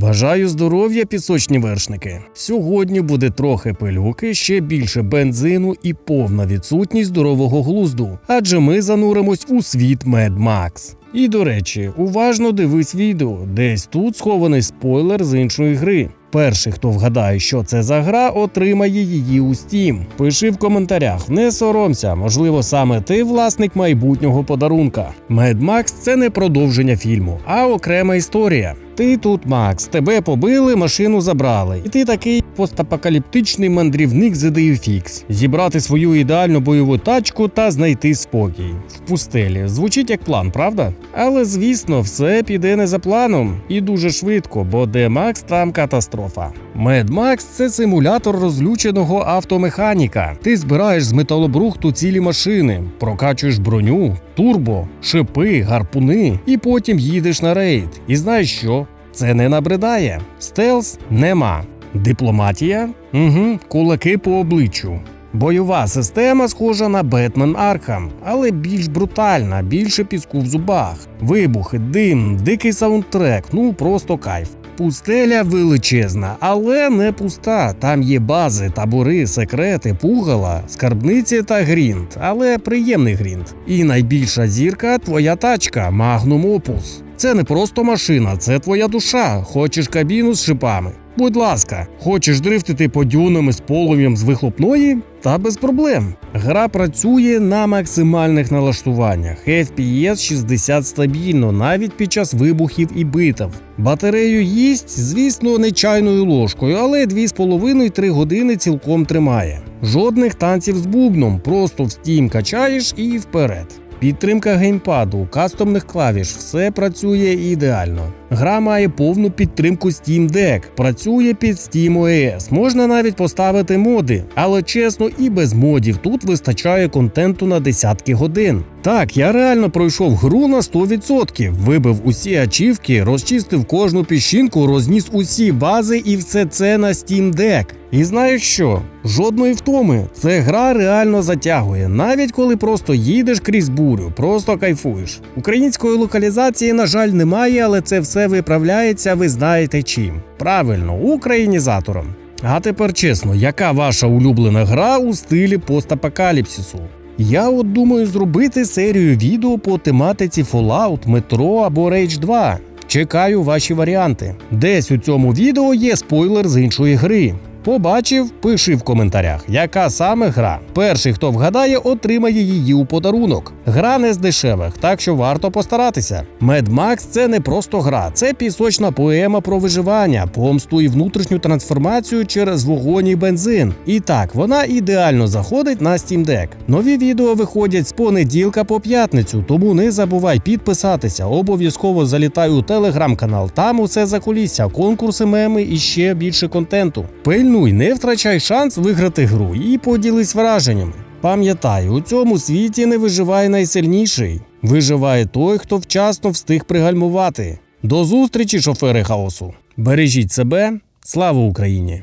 Бажаю здоров'я, пісочні вершники. Сьогодні буде трохи пилюки, ще більше бензину і повна відсутність здорового глузду, адже ми зануримось у світ Mad Max. І до речі, уважно дивись відео, десь тут схований спойлер з іншої гри. Перший, хто вгадає, що це за гра, отримає її у Steam. Пиши в коментарях, не соромся, можливо, саме ти власник майбутнього подарунка. Mad Max – це не продовження фільму, а окрема історія. Ти тут, Макс, тебе побили, машину забрали, і ти такий постапокаліптичний мандрівник з ідею фікс. Зібрати свою ідеальну бойову тачку та знайти спокій в пустелі. Звучить як план, правда? Але звісно, все піде не за планом і дуже швидко, бо де Макс там катастрофа. Max – це симулятор розлюченого автомеханіка. Ти збираєш з металобрухту цілі машини, прокачуєш броню, турбо, шипи, гарпуни, і потім їдеш на рейд. І знаєш що? Це не набридає. Стелс нема. Дипломатія? Угу, кулаки по обличчю. Бойова система схожа на Бетмен Архам, але більш брутальна, більше піску в зубах. Вибухи, дим, дикий саундтрек, ну просто кайф. Пустеля величезна, але не пуста. Там є бази, табори, секрети, пугала, скарбниці та грінт, але приємний грінт. І найбільша зірка твоя тачка Magnum Opus. Це не просто машина, це твоя душа. Хочеш кабіну з шипами? Будь ласка, хочеш дрифтити по дюнам із полум'ям з вихлопної? Та без проблем. Гра працює на максимальних налаштуваннях. FPS 60 стабільно, навіть під час вибухів і битв. Батарею їсть, звісно, не чайною ложкою, але 2,5-3 години цілком тримає. Жодних танців з бубном, просто в Steam качаєш і вперед. Підтримка геймпаду, кастомних клавіш, все працює ідеально. Гра має повну підтримку Steam Deck, працює під Steam OS, можна навіть поставити моди, але чесно, і без модів тут вистачає контенту на десятки годин. Так, я реально пройшов гру на 100%, вибив усі ачівки, розчистив кожну піщинку, розніс усі бази і все це на Steam Deck. І знаєш що? Жодної втоми. Це гра реально затягує, навіть коли просто їдеш крізь бурю, просто кайфуєш. Української локалізації, на жаль, немає, але це все виправляється, ви знаєте чим. Правильно, українізатором. А тепер чесно, яка ваша улюблена гра у стилі постапокаліпсису? Я от думаю зробити серію відео по тематиці Fallout, Metro або Rage 2. Чекаю ваші варіанти. Десь у цьому відео є спойлер з іншої гри. Побачив, пиши в коментарях, яка саме гра. Перший, хто вгадає, отримає її у подарунок. Гра не з дешевих, так що варто постаратися. Mad Max – це не просто гра, це пісочна поема про виживання, помсту і внутрішню трансформацію через вогонь і бензин. І так, вона ідеально заходить на Steam Deck. Нові відео виходять з понеділка по п'ятницю, тому не забувай підписатися. Обов'язково залітай у телеграм-канал. Там усе за конкурси, меми і ще більше контенту. Пильнуй, не втрачай шанс виграти гру і поділись враженнями. Пам'ятай, у цьому світі не виживає найсильніший. Виживає той, хто вчасно встиг пригальмувати. До зустрічі, шофери хаосу! Бережіть себе, слава Україні!